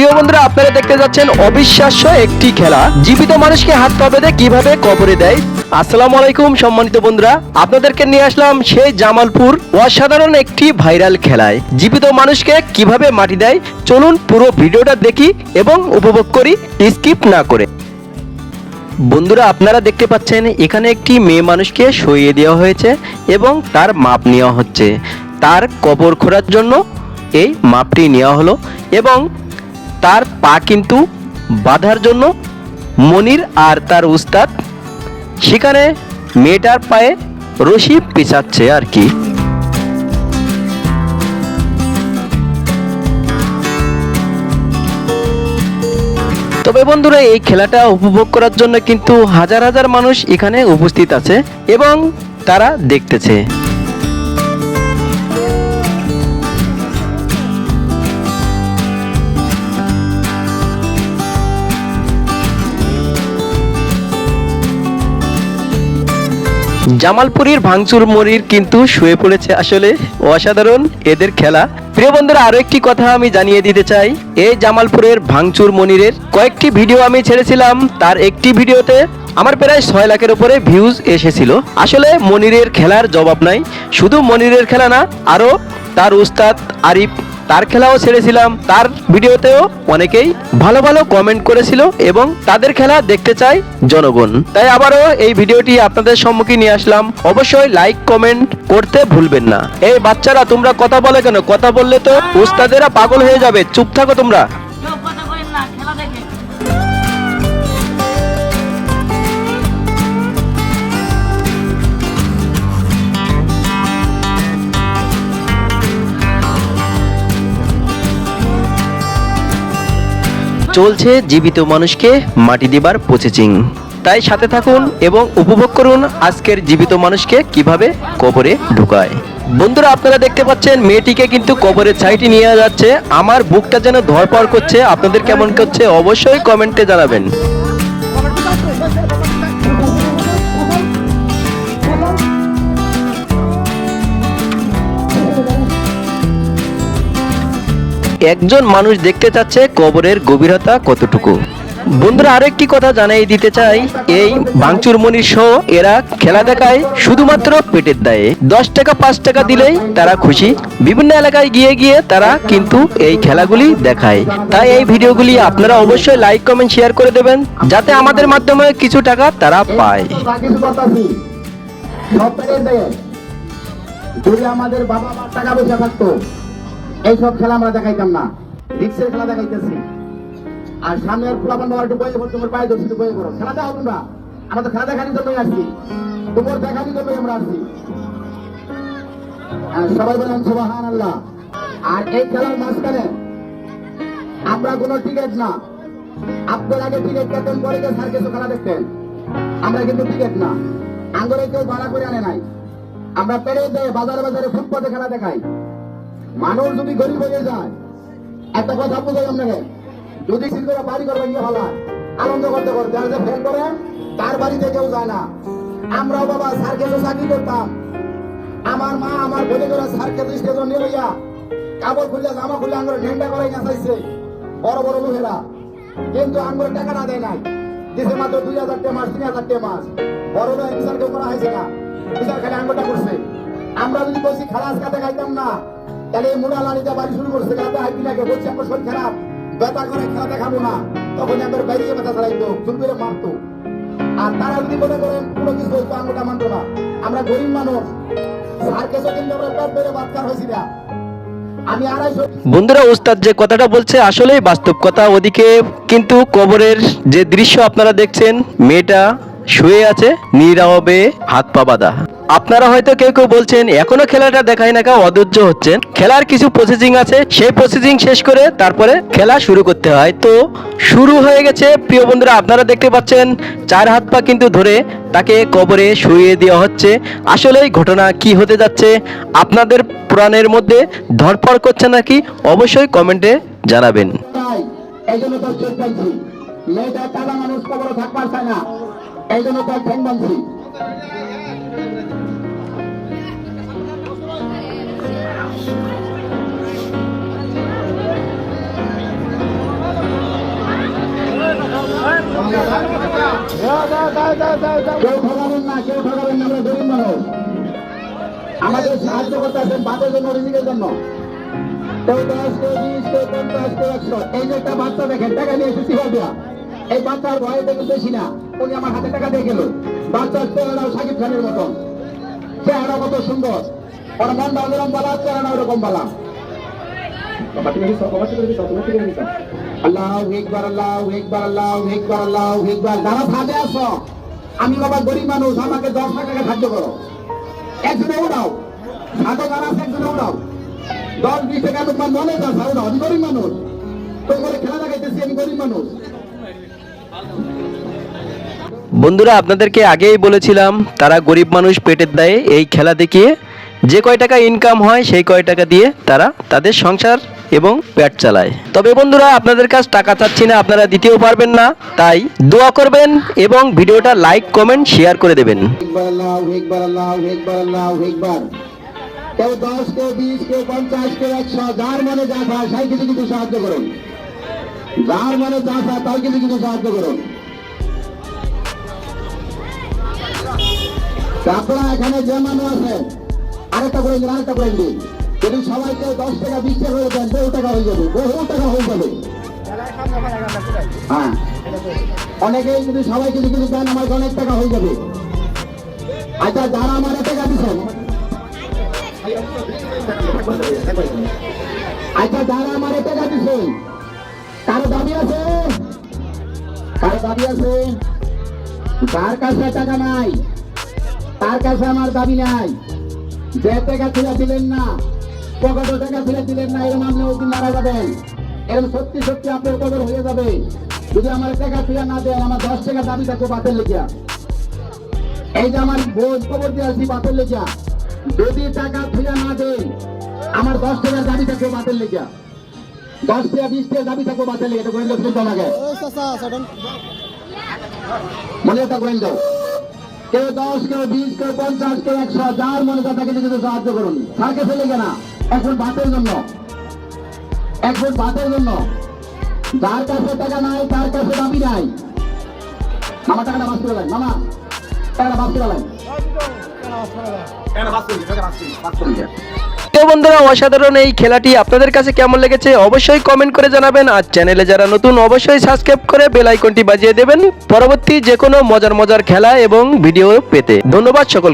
প্রিয় বন্ধুরা, আপনারা দেখতে যাচ্ছেন অবিশ্বাস্য একটি খেলা। জীবিত মানুষকে হাত বেঁধে কীভাবে কবরে দেয়? আসসালামু আলাইকুম, সম্মানিত বন্ধুরা। আপনাদেরকে নিয়ে আসলাম সেই জামালপুর অসাধারণ একটি ভাইরাল খেলায়। জীবিত মানুষকে কীভাবে মাটি দেয়? চলুন পুরো ভিডিওটা দেখি এবং উপভোগ করি, স্কিপ না করে। বন্ধুরা, আপনারা দেখতে পাচ্ছেন, এখানে একটি মেয়ে মানুষকে সইয়ে দেওয়া হয়েছে এবং তার মাপ নেওয়া হচ্ছে। তার কবর খোঁড়ার জন্য এই মাপটি নেওয়া হলো এবং তার পা কিন্তু বাঁধার জন্য মনির আর তার উস্তাদ সেখানে মেয়েটার পায়ে রশি পেঁচাচ্ছে আর কি। তবে বন্ধুরা, এই খেলাটা উপভোগ করার জন্য কিন্তু হাজার হাজার মানুষ এখানে উপস্থিত আছে এবং তারা দেখতেছে। জামালপুরীর ভাঙচুর মরির কিন্তু শুয়ে পড়েছে আসলে অসাধারণ এদের খেলা। প্রিয় বন্ধুরা, আরও একটি কথা আমি জানিয়ে দিতে চাই। এই জামালপুরের ভাঙচুর মনিরের কয়েকটি ভিডিও আমি ছেড়েছিলাম। তার একটি ভিডিওতে আমার প্রায় ছয় লাখের উপরে ভিউজ এসেছিল। আসলে মনিরের খেলার জবাব নাই। শুধু মনিরের খেলা না, আরও তার উস্তাদ আরিফ তার খেলাও ছেড়েছিলাম। তার ভিডিওতেও অনেকেই ভালো ভালো কমেন্ট করেছিল এবং তাদের খেলা দেখতে চায় জনগণ। তাই আবারও এই ভিডিওটি আপনাদের সম্মুখে নিয়ে আসলাম। অবশ্যই লাইক কমেন্ট করতে ভুলবেন না। এই বাচ্চারা, তোমরা কথা বলে কেন? কথা বললে তো উস্তাদেরা পাগল হয়ে যাবে। চুপ থাকো তোমরা। চলছে জীবিত মানুষকে মাটি দিবার প্রসেসিং তাই সাথে থাকুন এবং উপভোগ করুন আজকের জীবিত মানুষকে কীভাবে কবরে ঢুকায়। বন্ধুরা, আপনারা দেখতে পাচ্ছেন, মেয়েটিকে কিন্তু কবরের ছাইটি নিয়ে যাচ্ছে। আমার বুকটা যেন ধরপড় করছে। আপনাদের কেমন করছে অবশ্যই কমেন্টে জানাবেন। একজন মানুষ দেখতে চাচ্ছে কবরের গভীরতা কতটুকু। বন্ধুরা, আরেকটি কথা জানাই দিতে চাই। এই ভাঙচুর মনির সহ এরা খেলা দেখায় শুধুমাত্র পেটের দায়ে। দশ টাকা, পাঁচ টাকা দিলেই তারা খুশি। বিভিন্ন এলাকায় গিয়ে গিয়ে তারা কিন্তু এই খেলাগুলি দেখায়। তাই এই ভিডিওগুলি আপনারা অবশ্যই লাইক কমেন্ট শেয়ার করে দেবেন, যাতে আমাদের মাধ্যমে কিছু টাকা তারা পায়। আমাদের বাবা টাকা পয়সা থাকতো। এইসব খেলা আমরা দেখাইতাম না। রিক্সের খেলা দেখাইতেছি। আর সামনের ফুলাপান বাবা একটু বয়ে পড়ো তোমার পায়ে ধরছি বয়ে পড়ো। খেলা দেখাও তোমরা। আমরা তো খেলা দেখানোর জন্যই আসছি। তোমার দেখানোর জন্যই আমরা আসছি। সবাই বলেন সুবাহান আল্লাহ আর এই খেলার মাঝখানে আমরা কোনো টিকিট না। আপনার আগে টিকিট কেতেন পরে কেউ স্যার কিছু খেলা দেখতেন। আমরা কিন্তু টিকিট না। আঙ্গুরে কেউ ভাড়া করে আনে নাই। আমরা পেরে দেয় বাজারে বাজারে ফুটপাতে খেলা দেখাই। মানুষ যদি গরিব হয়ে যায়, একটা কথা বুঝাই আপনাকে, যদি সিলভার বাড়ি করবে গিয়ে হয়। আনন্দ করতে করতে যারা যে ফেল করে, তার বাড়িতে কেউ যায় না। আমরাও বাবা কেউ চাকরি করতাম। আমার মা আমার বলে করে স্যার কেউ স্টেশন নিয়ে লইয়া কাপড় খুললে জামা খুললে আঙ্গুরে ঢেন্ডা করে নাচাইছে বড় বড় লোকেরা। কিন্তু আঙ্গুরে টাকা না দেয় নাই। দিছে মাত্র দুই হাজার টে মাস, তিন হাজার টে মাস। বড় লোক বিচার কেউ করা হয়েছে না। বিচার খালি আঙ্গুরটা করছে। আমরা যদি বলছি খালাস কাতে খাইতাম না। তাহলে এই মুড়া লাড়িটা বাড়ি শুরু করছে কাতে হাইতি লাগে বলছে আমার শরীর খারাপ। ব্যথা করে খেলা দেখাবো না। তখন আমাদের বাইরে ব্যথা চালাইতো চুল করে মারতো। আর তারা যদি মনে করেন, কোনো কিছু হইতো, আঙ্গুটা মানতো না। আমরা গরিব মানুষ। আমরা বন্ধুরা উস্তাদ যে কথাটা বলছে, আসলেই বাস্তব কথা। ওদিকে কিন্তু কবরের যে দৃশ্য আপনারা দেখছেন, মেয়েটা শুয়ে আছে, নীরবে হাত পা বাঁধা। আপনারা হয়তো কেউ কেউ বলছেন, এখনও খেলাটা দেখায় না, কেউ অধৈর্য হচ্ছেন। খেলার কিছু প্রসেসিং আছে, সেই প্রসেসিং শেষ করে তারপরে খেলা শুরু করতে হয়। তো শুরু হয়ে গেছে, প্রিয় বন্ধুরা, আপনারা দেখতে পাচ্ছেন, চার হাত পা কিন্তু ধরে তাকে কবরে শুয়ে দেওয়া হচ্ছে। আসলে ঘটনা কি হতে যাচ্ছে, আপনাদের পুরাণের মধ্যে ধরপড় করছে নাকি, অবশ্যই কমেন্টে জানাবেন। মেয়েটা মানুষ কবর থাকবার চায় না। এই জন্য কেউ আমাদের সাহায্য করতে আসেন বাতের জন্য রিজিকের জন্য এই যে একটা বাচ্চা দেখেন টাকা নিয়ে এসেছি দেওয়া এই বাচ্চার ভয় দেখে বেশি না উনি আমার হাতে টাকা দিয়ে গেল বাচ্চার চেহারাও সাকিব খানের মতন চেহারা কত সুন্দর ওর মনটা ওরকম বলা চেহারা ওরকম বলা আল্লাহ একবার আল্লাহ একবার আল্লাহ একবার আল্লাহ একবার যারা সাজে আসো আমি বাবা গরিব মানুষ, আমাকে দশ টাকা সাহায্য করো। একজনে উড়াও। সাধো যারা আছে, একজনে উড়াও। দশ, বিশ টাকা তোমার মনে যাচ্ছে উড়াও আমি গরিব মানুষ। তো করে খেলা দেখাইতেছি, আমি গরিব মানুষ। বন্ধুরা, আপনাদেরকে আগেই বলেছিলাম, তারা গরিব মানুষ পেটের দায়ে এই খেলা দেখিয়ে যে কয় টাকা ইনকাম হয়, সেই কয় টাকা দিয়ে তারা তাদের সংসার এবং পেট চালায়। তবে বন্ধুরা, আপনাদের কাছ টাকা চাচ্ছি না, আপনারা দিতেও পারবেন না, তাই দোয়া করবেন এবং ভিডিওটা লাইক, কমেন্ট, শেয়ার করে দেবেন। কেউ দশ কেউ বিশ কেউ পঞ্চাশ কেউ একশো যার মনে যা সেই কিছু কিছু সাহায্য করুন যার মনে যা তাই কিছু কিছু সাহায্য করুন আপনারা এখানে যে মানুষ আছে, আরেকটা করে দিন আরেকটা করে দিন যদি সবাই কেউ দশ টাকা বিশ টাকা করে দেন বহু টাকা হয়ে যাবে, বহু টাকা হয়ে যাবে। হ্যাঁ। অনেকেই যদি সবাই কিছু কিছু দেন, আমার অনেক টাকা হয়ে যাবে। আচ্ছা যারা আমার টাকা দিচ্ছেন আচ্ছা যারা আমার টাকা দিচ্ছেন কারও দাবি আছে? কারও দাবি আছে? যার কাছে টাকা নাই, তার কাছে আমার দাবি নাই। যে টাকা তুলে দিলেন না পকেটে টাকা তুলে দিলেন না এরকম আপনি ওদিন মারা যাবেন। এরকম সত্যি সত্যি আপনার কবর হয়ে যাবে। যদি আমার টাকা তুলে না দেন আমার দশ টাকা দাবি থাকব বাতের লেগিয়া। এই যে আমার বোঝ খবর দিয়ে আসি বাতের লেগিয়া। যদি টাকা তুলে না দেন আমার দশ টাকার দাবি থাকবে বাতের লেগিয়া। দশ টাকা বিশ টাকা দাবি থাকব বাতের লেগে এটা গোয়েন্দা শুনতে আমাকে মনে একটা গোয়েন্দা। কেউ দশ কেউ বিশ কেউ পঞ্চাশ কেউ একশো যার মনে কথা তাকে নিজেদের সাহায্য করুন। তাকে ফেলে কেনা এখন ভাতের জন্য। এখন ভাতের জন্য। যার কাছে টাকা নাই তার কাছে দাবি নাই। মামা টাকাটা বাস করে দেন। মামা টাকাটা বাস করে দেন। তো বন্ধুরা, অসাধারণ এই খেলাটি আপনাদের কাছে কেমন লেগেছে অবশ্যই কমেন্ট করে জানাবেন। আর চ্যানেলে যারা নতুন, অবশ্যই সাবস্ক্রাইব করে বেল আইকনটি বাজিয়ে দেবেন। পরবর্তী যে কোনো মজার মজার খেলা এবং ভিডিও পেতে। ধন্যবাদ সকল